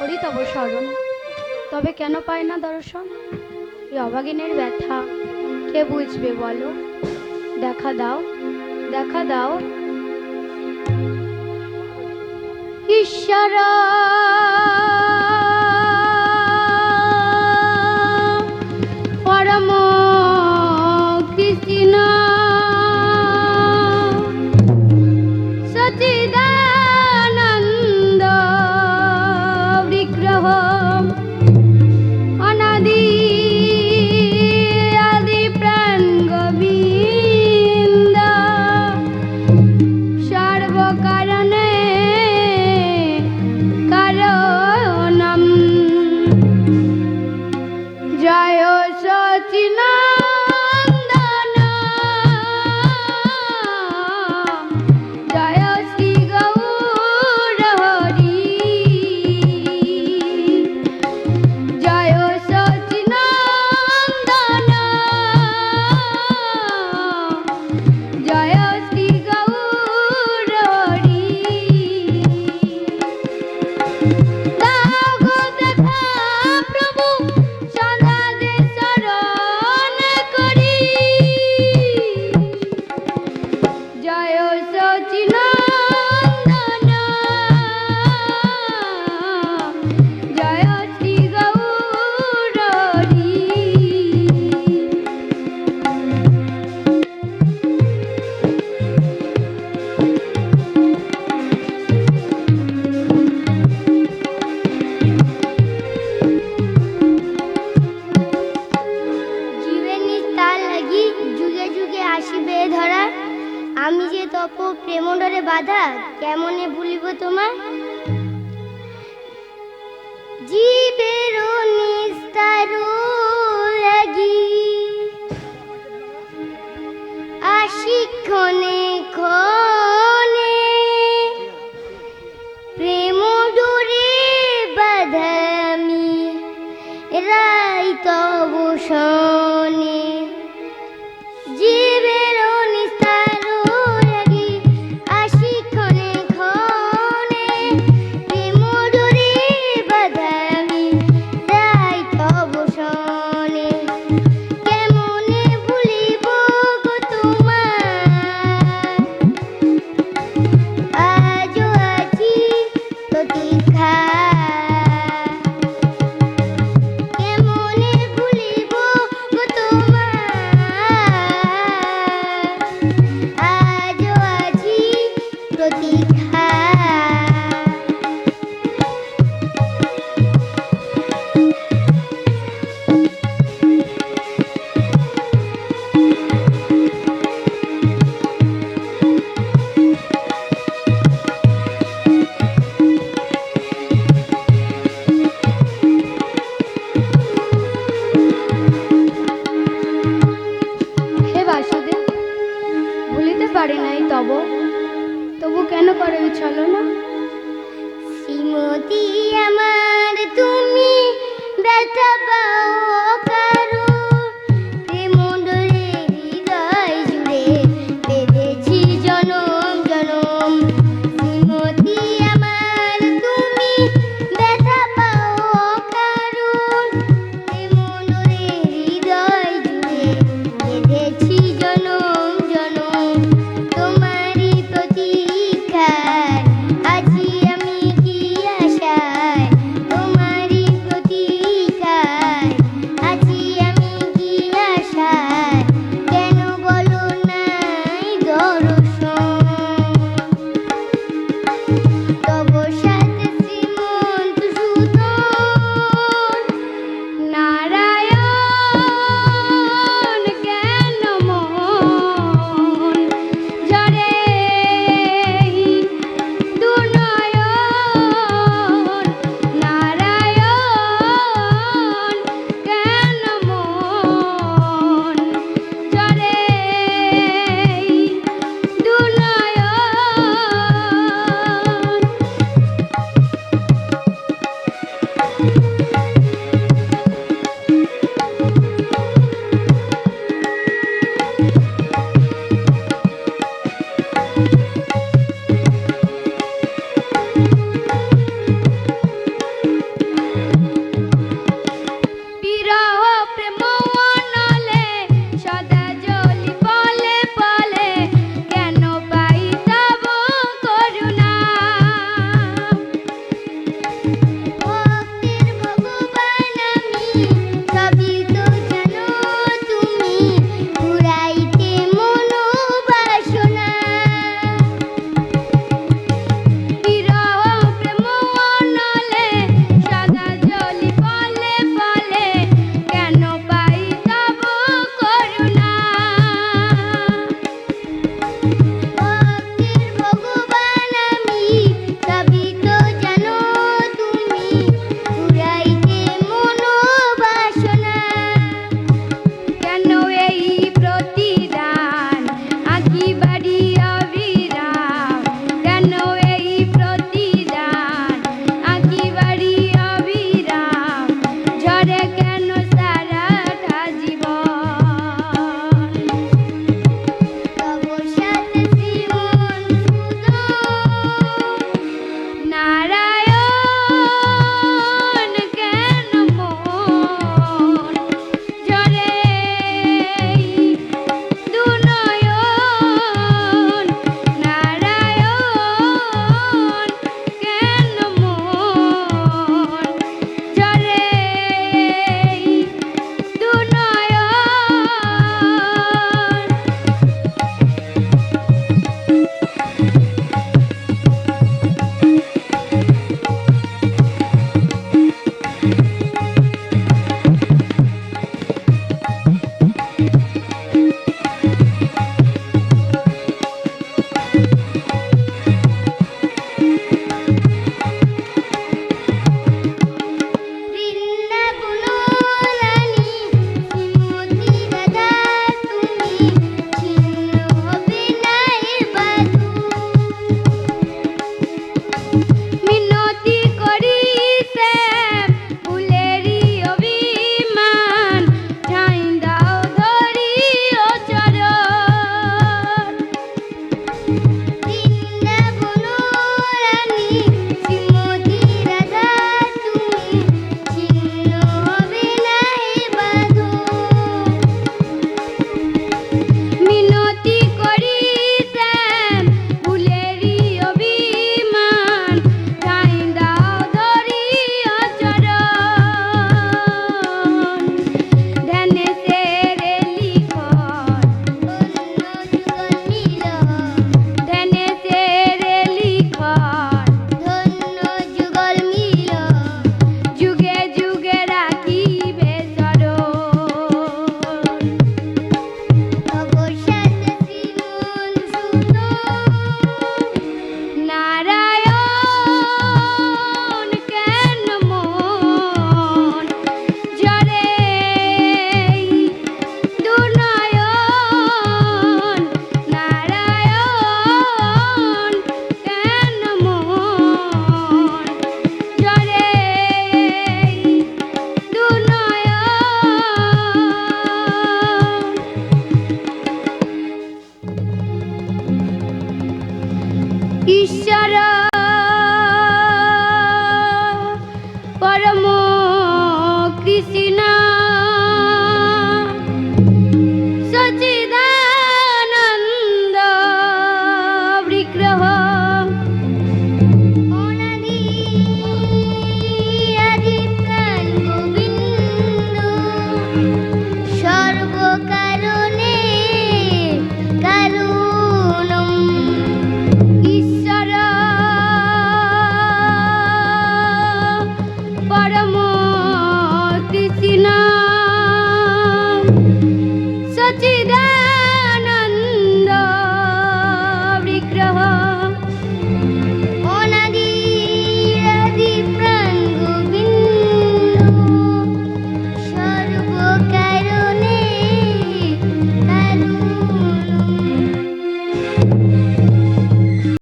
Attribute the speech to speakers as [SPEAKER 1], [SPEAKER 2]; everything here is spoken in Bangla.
[SPEAKER 1] করি তব স্মরণ। তবে কেন পায় না দর্শন? এই অভাগিনের ব্যথা, কে বুঝবে বলো? দেখা দাও দেখা দাও। ঈশ্বরা এখন করে
[SPEAKER 2] চলো না? কৃষ্ণ